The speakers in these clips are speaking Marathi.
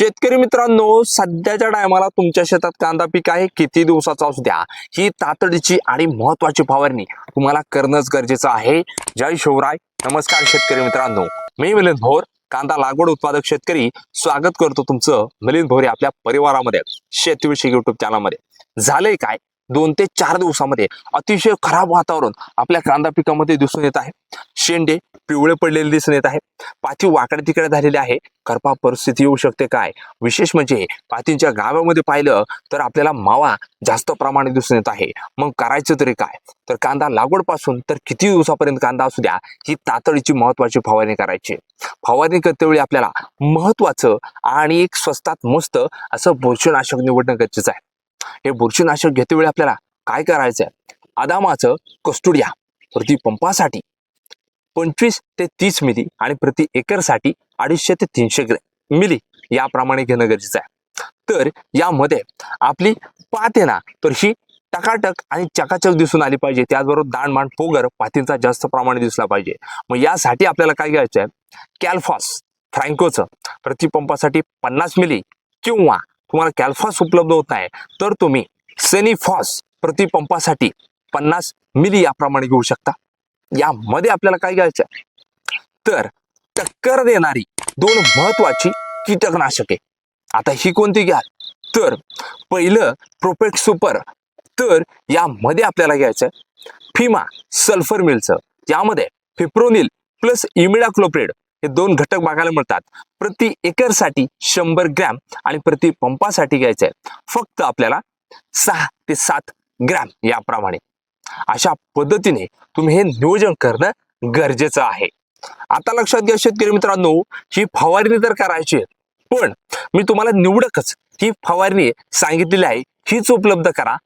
शेतकरी मित्रांनो सध्याच्या टायमाला तुमच्या शेतात कांदा पीक आहे. किती दिवसाचा असू द्या ही तातडीची आणि महत्वाची फवारणी तुम्हाला करणंच गरजेचं आहे. जय शिवराय. नमस्कार शेतकरी मित्रांनो. मी मिलिंद भोर कांदा लागवड उत्पादक शेतकरी. स्वागत करतो तुमचं मिलिंद भोरे आपल्या परिवारामध्ये शेतीविषयी युट्यूब चॅनलमध्ये झालंय काय? दोन ते चार दिवसामध्ये अतिशय खराब वातावरण आपल्या कांदा पिकामध्ये दिसून येत आहे. शेंडे पिवळे पडलेले दिसून येत आहे पाती वाकडे तिकडे झालेले आहे. करपा परिस्थिती येऊ शकते काय? विशेष म्हणजे पातींच्या गावामध्ये पाहिलं तर आपल्याला मावा जास्त प्रमाणे दिसून येत आहे. मग करायचं तरी काय? तर कांदा लागवडपासून तर किती दिवसापर्यंत कांदा असू द्या ही तातडीची महत्वाची फवारणी करायची. फवारणी करतेवेळी आपल्याला महत्वाचं आणि एक स्वस्तात मस्त असं बुरशीनाशक निवडणं गरजेचं आहे. हे बुरशीनाशक घेते वेळी आपल्याला काय करायचं आहे अदामाचं कस्टुडिया प्रतिपंपासाठी पंचवीस ते तीस मिली आणि प्रति एकरसाठी अडीचशे ते तीनशे ग्रॅम मिली याप्रमाणे घेणं गरजेचं आहे. तर यामध्ये आपली पाते ना तर ही टकाटक आणि चकाचक दिसून आली पाहिजे. त्याचबरोबर दाणमाण पोगर पातींचा जास्त प्रमाणे दिसला पाहिजे. मग यासाठी आपल्याला काय घ्यायचं आहे कॅल्फॉस फ्रँकोचं प्रतिपंपासाठी पन्नास मिली किंवा तुम्हाला कॅल्फॉस उपलब्ध होत आहे. तर तुम्ही सेनिफॉस प्रतिपंपासाठी पन्नास मिली याप्रमाणे घेऊ शकता. यामध्ये आपल्याला काय घ्यायचं आहे? तर टक्कर देणारी दोन महत्वाची कीटकनाशके आता ही कोणती घ्याल तर पहिलं प्रोपेक्ट सुपर. तर यामध्ये आपल्याला घ्यायचं आहे फिमा सल्फर मिलचं. यामध्ये फिप्रोनिल प्लस इमिडाक्लोप्रेड हे दोन घटक बघायला मिळतात प्रति एकरसाठी शंभर ग्रॅम आणि प्रति पंपासाठी घ्यायचं आहे फक्त आपल्याला सहा ते सात ग्रॅम याप्रमाणे अशा पद्धतीने तुम्ही हे नियोजन करणं गरजेचं आहे आता लक्षात घ्या शेतकरी मित्रांनो ही फवारणी तर करायची आहे. पण मी तुम्हाला निवडकच ही फवारणी सांगितलेली आहे हीच उपलब्ध करा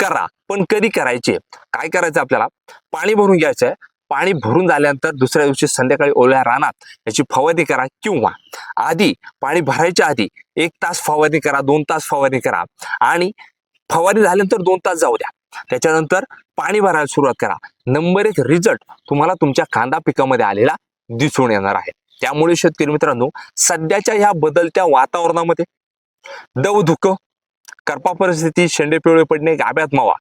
करा पण कधी करायची आहे? काय करायचं आपल्याला पाणी भरून घ्यायचं आहे पाणी भरून झाल्यानंतर दुसऱ्या दिवशी संध्याकाळी ओल्या रानात याची फवारणी करा किंवा आधी पाणी भरायच्या आधी एक तास फवारणी करा दोन तास फवारणी करा आणि फवारणी झाल्यानंतर दोन तास जाऊ द्या. त्याच्यानंतर पाणी भरायला सुरुवात करा. नंबर एक रिझल्ट तुम्हाला तुमच्या कांदा पिकामध्ये आलेला दिसून येणार आहे. त्यामुळे शेतकरी मित्रांनो सध्याच्या ह्या बदलत्या वातावरणामध्ये दव धुकं करपा परिस्थिती शेंडे पिवळे पडणे गाभ्यात मावा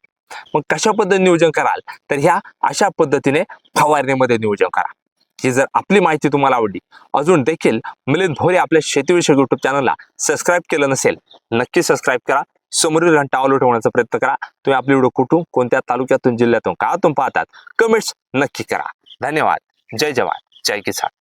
मग कशा पद्धतीने नियोजन कराल? तर ह्या अशा पद्धतीने फवारणीमध्ये नियोजन करा. ही जर आपली माहिती तुम्हाला आवडली अजून देखील मिलिंद भोरे आपल्या शेतीविषयक युट्यूब चॅनलला सबस्क्राईब केलं नसेल नक्की सबस्क्राईब करा. समोरील घंटा ऑल ठेवण्याचा प्रयत्न करा. तुम्ही आपली व्हिडिओ कुठून कोणत्या तालुक्यातून जिल्ह्यातून गावातून पाहतात कमेंट्स नक्की करा. धन्यवाद. जय जवान. जय किसान.